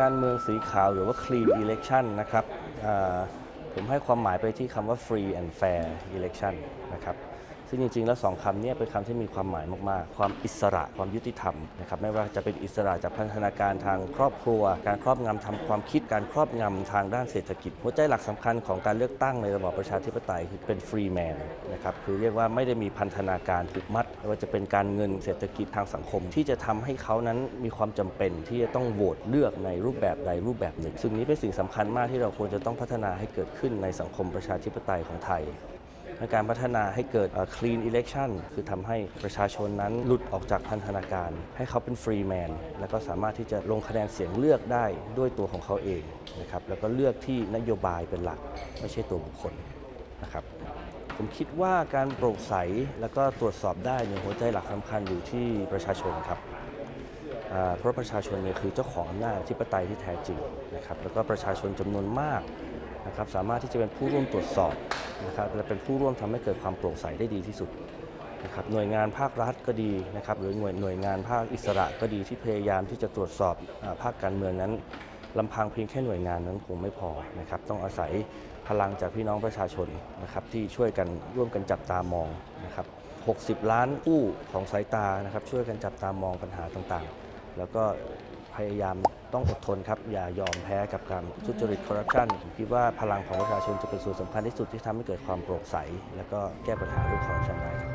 การเมืองสีขาวหรือว่า clean election นะครับผมให้ความหมายไปที่คำว่า free and fair election นะครับ ซึ่งจริงๆ แล้วสองคำนี้เป็นคำที่มีความหมายมากๆ ความอิสระความยุติธรรมนะครับไม่ว่าจะเป็นอิสระจากพันธนาการทางครอบครัว การครอบงำทำความคิดการครอบงำทางด้านเศรษฐกิจ หัวใจหลักสำคัญของการเลือกตั้งในระบอบประชาธิปไตยคือเป็นฟรีแมนนะครับคือเรียกว่าไม่ได้มีพันธนาการผูกมัดไม่ว่าจะเป็นการเงินเศรษฐกิจทางสังคม ที่จะทำให้เขานั้นมีความจำเป็นที่จะต้องโหวตเลือกในรูปแบบใดรูปแบบหนึ่ง ซึ่งนี้เป็นสิ่งสำคัญมากที่เราควรจะต้องพัฒนาให้เกิดขึ้นในสังคมประชาธิปไตยของไทย ในการพัฒนาให้เกิด clean election คือทำให้ประชาชนนั้นหลุดออกจากพันธนาการ ให้เขาเป็นฟรีแมน แล้วก็สามารถที่จะลงคะแนนเสียงเลือกได้ด้วยตัวของเขาเองนะครับแล้วก็เลือกที่นโยบายเป็นหลัก ไม่ใช่ตัวบุคคลนะครับผมคิดว่าการโปร่งใสแล้วก็ตรวจสอบได้เนี่ยหัวใจหลักสำคัญอยู่ที่ประชาชนครับเพราะประชาชนเนี่ยคือเจ้าของอำนาจอธิปไตยที่แท้จริงนะครับแล้วก็ประชาชนจำนวนมาก นะครับสามารถที่จะเป็นผู้ร่วมตรวจสอบนะครับและเป็นผู้ร่วมทำให้เกิดความโปร่งใสได้ดีที่สุดนะครับหน่วยงานภาครัฐก็ดีนะครับหรือหน่วยหน่วยงานภาคอิสระก็ดีที่พยายามที่จะตรวจสอบภาคการเมืองนั้นลำพังเพียงแค่หน่วยงานนั้นคงไม่พอนะครับต้องอาศัยพลังจากพี่น้องประชาชนนะครับที่ช่วยกันร่วมกันจับตามองนะครับ60 ล้านผู้ของสายตานะครับช่วยกันจับตามองปัญหาต่างๆ แล้วก็พยายามต้องอดทนครับ อย่ายอมแพ้กับการทุจริตคอร์รัปชันผมคิดว่าพลังของประชาชนจะเป็นส่วนสำคัญที่สุดที่ทำให้เกิดความโปร่งใส แล้วก็แก้ปัญหาเรื่องคอร์รัปชันได้ครับ